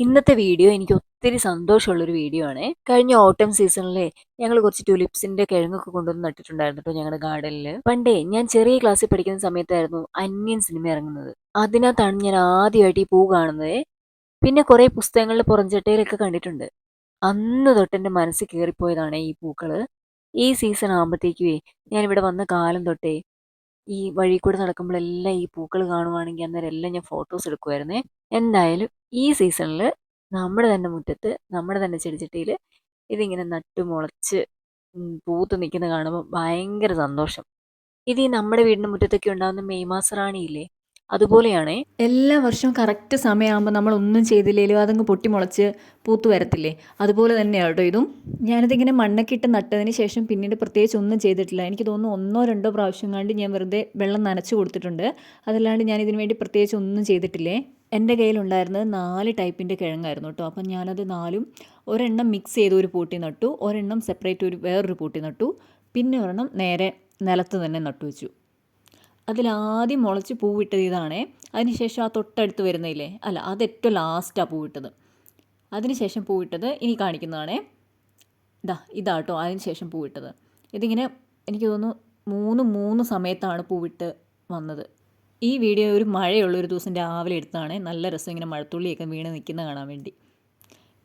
ഇന്നത്തെ വീഡിയോ എനിക്ക് ഒത്തിരി സന്തോഷമുള്ളൊരു വീഡിയോ ആണ്. കഴിഞ്ഞ ഓട്ടം സീസണിലെ ഞങ്ങൾ കുറച്ച് ട്യൂലിപ്സിന്റെ കിഴങ്ങൊക്കെ കൊണ്ടുവന്ന് നട്ടിട്ടുണ്ടായിരുന്നു ഞങ്ങളുടെ ഗാർഡനിൽ പണ്ടേ ഞാൻ ചെറിയ ക്ലാസ്സിൽ പഠിക്കുന്ന സമയത്തായിരുന്നു അന്യൻ സിനിമ ഇറങ്ങുന്നത്. അതിനകത്താണ് ഞാൻ ആദ്യമായിട്ട് ഈ പൂ കാണുന്നത്. പിന്നെ കുറേ പുസ്തകങ്ങളിൽ പുറഞ്ചട്ടയിലൊക്കെ കണ്ടിട്ടുണ്ട്. അന്ന് തൊട്ട് എന്റെ മനസ്സിൽ കയറിപ്പോയതാണ് ഈ പൂക്കൾ. ഈ സീസൺ ആകുമ്പോഴത്തേക്കുവേ ഞാനിവിടെ വന്ന കാലം തൊട്ടേ ഈ വഴി കൂടെ നടക്കുമ്പോഴെല്ലാം ഈ പൂക്കൾ കാണുവാണെങ്കിൽ അന്നേരം എല്ലാം ഞാൻ ഫോട്ടോസ് എടുക്കുമായിരുന്നേ എന്തായാലും ഈ സീസണിൽ നമ്മുടെ തന്നെ മുറ്റത്ത് നമ്മുടെ തന്നെ ചെടിച്ചട്ടിയിൽ ഇതിങ്ങനെ നട്ടു മുളച്ച് പൂത്ത് നിൽക്കുന്നത് കാണുമ്പോൾ ഭയങ്കര സന്തോഷം. ഇത് ഈ നമ്മുടെ വീടിന്റെ മുറ്റത്തൊക്കെ ഉണ്ടാകുന്ന മെയ് മാസ റാണിയില്ലേ അതുപോലെയാണേ എല്ലാ വർഷവും കറക്റ്റ് സമയമാകുമ്പോൾ നമ്മൾ ഒന്നും ചെയ്തില്ലെങ്കിലും അതങ്ങ് പൊട്ടി മുളച്ച് പൂത്ത് വരത്തില്ലേ? അതുപോലെ തന്നെയാണ് കേട്ടോ ഇതും. ഞാനിതിങ്ങനെ മണ്ണൊക്കെ ഇട്ട് നട്ടതിന് ശേഷം പിന്നീട് പ്രത്യേകിച്ച് ഒന്നും ചെയ്തിട്ടില്ല. എനിക്ക് തോന്നുന്നു ഒന്നോ രണ്ടോ പ്രാവശ്യം കണ്ട് ഞാൻ വെറുതെ വെള്ളം നനച്ച് കൊടുത്തിട്ടുണ്ട്. അതല്ലാണ്ട് ഞാൻ ഇതിനു വേണ്ടി പ്രത്യേകിച്ച് ഒന്നും ചെയ്തിട്ടില്ലേ? എന്റെ കയ്യിലുണ്ടായിരുന്നത് നാല് ടൈപ്പിന്റെ കിഴങ്ങായിരുന്നു കേട്ടോ. അപ്പം ഞാനത് നാലും ഒരെണ്ണം മിക്സ് ചെയ്ത് ഒരു പൂട്ടി നട്ടു. ഒരെണ്ണം സെപ്പറേറ്റ് ഒരു വേറൊരു പൂട്ടി നട്ടു. പിന്നെ ഒരെണ്ണം നേരെ നിലത്ത് തന്നെ നട്ടു വെച്ചു. അതിലാദ്യം മുളച്ച് പൂവിട്ടത് ഇതാണേ. അതിനുശേഷം ആ തൊട്ടടുത്ത് വരുന്നില്ലേ അല്ല അത് ഏറ്റവും ലാസ്റ്റാണ് പൂവിട്ടത് അതിനുശേഷം പൂവിട്ടത് ഇനി കാണിക്കുന്നതാണേ. ഇതാ ഇതാട്ടോ അതിനുശേഷം പൂവിട്ടത് ഇതിങ്ങനെ എനിക്ക് തോന്നുന്നു മൂന്ന് മൂന്ന് സമയത്താണ് പൂവിട്ട് വന്നത്. ഈ വീഡിയോ ഒരു മഴയുള്ള ഒരു ദിവസം രാവിലെ എടുത്താണ് നല്ല രസം ഇങ്ങനെ മഴത്തുള്ളിയൊക്കെ വീണ് നിൽക്കുന്ന കാണാൻ വേണ്ടി.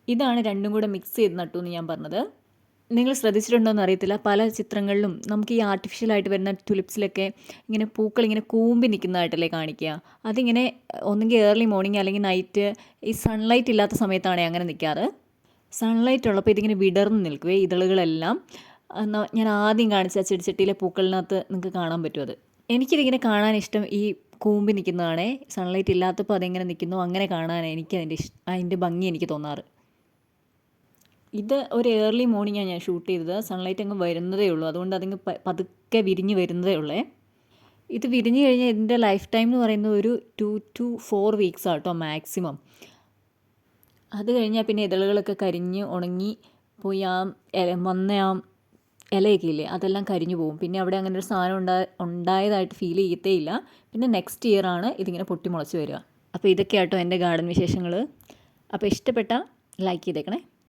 ഇതാണ് രണ്ടും കൂടെ മിക്സ് ചെയ്ത് നട്ടു എന്ന് ഞാൻ പറഞ്ഞത്. നിങ്ങൾ ശ്രദ്ധിച്ചിട്ടുണ്ടോ എന്ന് അറിയത്തില്ല. പല ചിത്രങ്ങളിലും നമുക്ക് ഈ ആർട്ടിഫിഷ്യലായിട്ട് വരുന്ന ടുലിപ്സിലൊക്കെ ഇങ്ങനെ പൂക്കൾ ഇങ്ങനെ കൂമ്പി നിൽക്കുന്നതായിട്ടല്ലേ കാണിക്കുക. അതിങ്ങനെ ഒന്നുകിൽ ഏർലി മോർണിംഗ് അല്ലെങ്കിൽ നൈറ്റ് ഈ സൺലൈറ്റ് ഇല്ലാത്ത സമയത്താണ് അങ്ങനെ നിൽക്കാറ്. സൺലൈറ്റ് ഉള്ളപ്പോൾ ഇതിങ്ങനെ വിടർന്ന് നിൽക്കുവേ ഇതളുകളെല്ലാം. ഞാൻ ആദ്യം കാണിച്ച ചെടിച്ചട്ടിയിലെ പൂക്കളിനകത്ത് നിങ്ങൾക്ക് കാണാൻ പറ്റും അത്. എനിക്കിതിങ്ങനെ കാണാൻ ഇഷ്ടം ഈ കൂമ്പി നിൽക്കുന്നതാണേ. സൺലൈറ്റ് ഇല്ലാത്തപ്പോൾ അതെങ്ങനെ നിൽക്കുന്നു. അങ്ങനെ കാണാൻ എനിക്ക് അതിന്റെ അതിന്റെ ഭംഗി എനിക്ക് തോന്നാറ്. ഇത് ഒരു ഏർലി മോർണിംഗാണ് ഞാൻ ഷൂട്ട് ചെയ്തത്. സൺലൈറ്റ് അങ്ങ് വരുന്നതേ ഉള്ളൂ. അതുകൊണ്ട് അതിങ്ങ് പതുക്കെ വിരിഞ്ഞ് വരുന്നതേ ഉള്ളേ. ഇത് വിരിഞ്ഞ് കഴിഞ്ഞാൽ ഇതിന്റെ ലൈഫ് ടൈം എന്ന് പറയുന്നത് ഒരു ടു ടു ഫോർ വീക്സ് ആട്ടോ മാക്സിമം അത് കഴിഞ്ഞാൽ പിന്നെ ഇതളുകളൊക്കെ കരിഞ്ഞ് ഉണങ്ങി പോയി ആ വന്ന ഇലയൊക്കെ ഇല്ലേ അതെല്ലാം കരിഞ്ഞു പോകും. പിന്നെ അവിടെ അങ്ങനെ ഒരു സാധനം ഉണ്ടാ ഉണ്ടായതായിട്ട് ഫീൽ ചെയ്യത്തേ ഇല്ല പിന്നെ നെക്സ്റ്റ് ഇയർ ആണ് ഇതിങ്ങനെ പൊട്ടി മുളച്ച് വരിക. അപ്പോൾ ഇതൊക്കെയാട്ടോ എന്റെ ഗാർഡൻ വിശേഷങ്ങൾ അപ്പോൾ ഇഷ്ടപ്പെട്ട ലൈക്ക് ചെയ്തേക്കണേ.